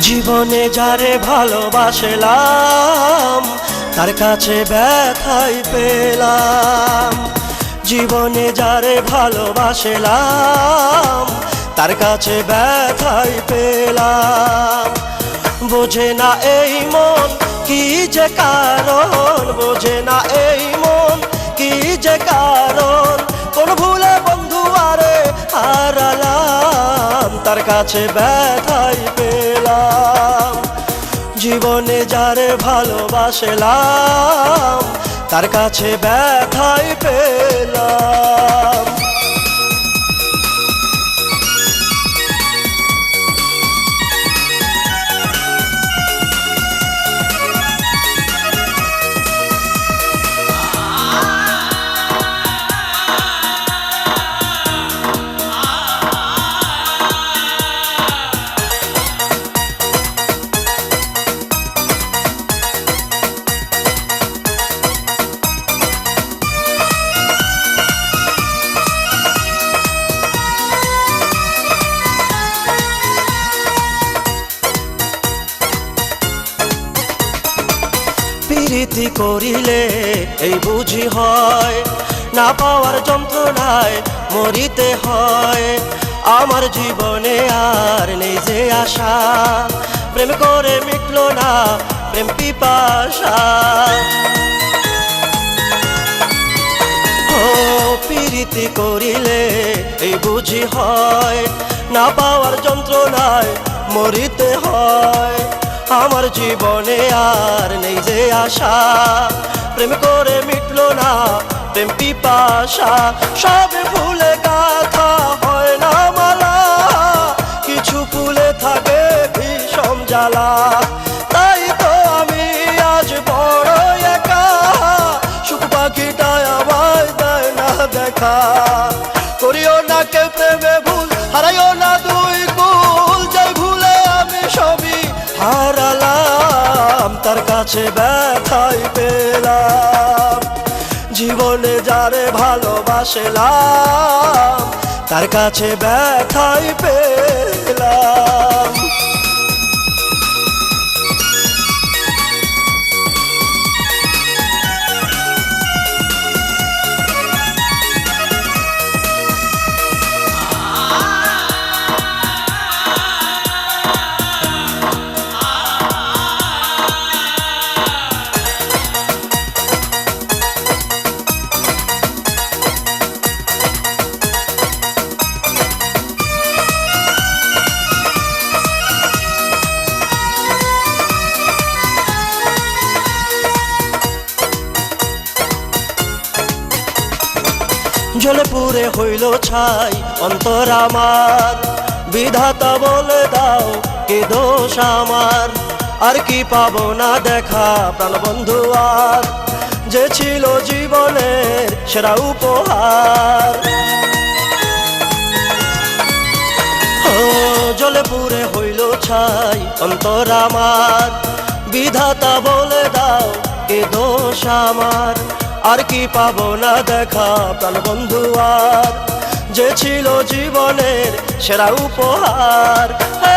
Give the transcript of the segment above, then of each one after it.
জীবনে যারে ভালোবাসলাম, তার কাছে ব্যথাই পেলাম। জীবনে যারে ভালোবাসলাম, তার কাছে ব্যথাই পেলাম। বোঝে না এই মন কি যে কারণ, বোঝে না এই মন কি যে কারণ। তার কাছে ব্যথাই পেলাম। জীবনে যারে ভালোবাসলাম তার কাছে ব্যথাই পেলাম। প্রীতি করিলে এই বুঝি হয়। না পাওয়ার যন্ত্রণায় মরিতে হয়। আমার জীবনে আর নেই যে আশা। প্রেম করে মিটলো না, প্রেম পিপাসা। ও প্রীতি করিলে এই বুঝি হয়। না পাওয়ার যন্ত্রণায় মরিতে হয়। জীবনে আর নেই যে আশা। প্রেম করে মিটলো না, প্রেম পিপাসা। সব ভুলে গাথা হয় না মালা। কিছু ফুলে থাকে ভীষণ জ্বালা। তাই তো আমি আজ বড় একা। সুখ পাখিটা আমায় দেয় না দেখা। করিও না কে প্রেমে ভুল, হারাইও না দুই কুল যাই ভুলে আমি সবই হারালাম। তার কাছে ব্যথাই পেলাম। জীবনে যারে ভালোবাসলাম তার কাছে ব্যথাই পেলাম। জলে পুরে হইল ছাই, অন্তর আমার। বিধাতা বলে দাও, কে দোষ আমার? আর কি পাবো না দেখা, প্রাণ বন্ধু আর। যে ছিল জীবনের সেরা উপহার। ও জলে পুরে হইল ছাই, অন্তর আমার। বিধাতা বলে দাও, কে দোষ আমার? আর কি পাবো না দেখা প্রাণ বন্ধু আর? যে ছিল জীবনের সেরা উপহার,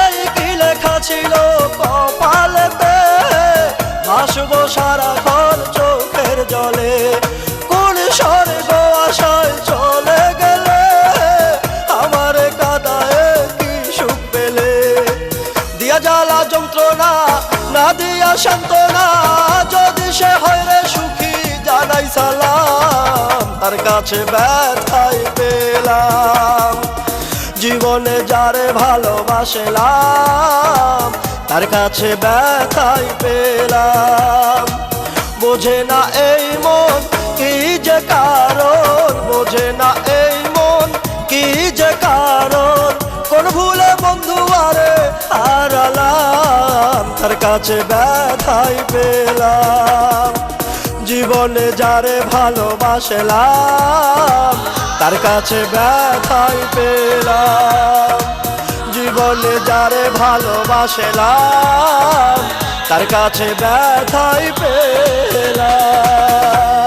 এই কি লেখা ছিল কপালেতে? ভাসবো সারাক্ষণ চোখের জলে, কোন স্বর্গ আশায় চলে গেলে? আমার কাদায় কি সুখ পেলে? দিয়া জ্বালা যন্ত্রণা, না দিয়া সান্ত্বনা, যদি সে হয় রে তার কাছে ব্যথাই পেলাম। জীবনে যারে ভালোবাসলাম, তার কাছে ব্যথাই পেলাম। বোঝে না এই মন কি যে কারণ, বোঝে না এই মন কি যে কারণ। কোন ভুলে বন্ধু আরে হারালাম, তার কাছে ব্যথাই পেলাম। জীবনে যারে ভালোবাসলাম তার কাছে ব্যথাই পেলাম। জীবনে যারে ভালোবাসলাম তার কাছে ব্যথাই পেলাম।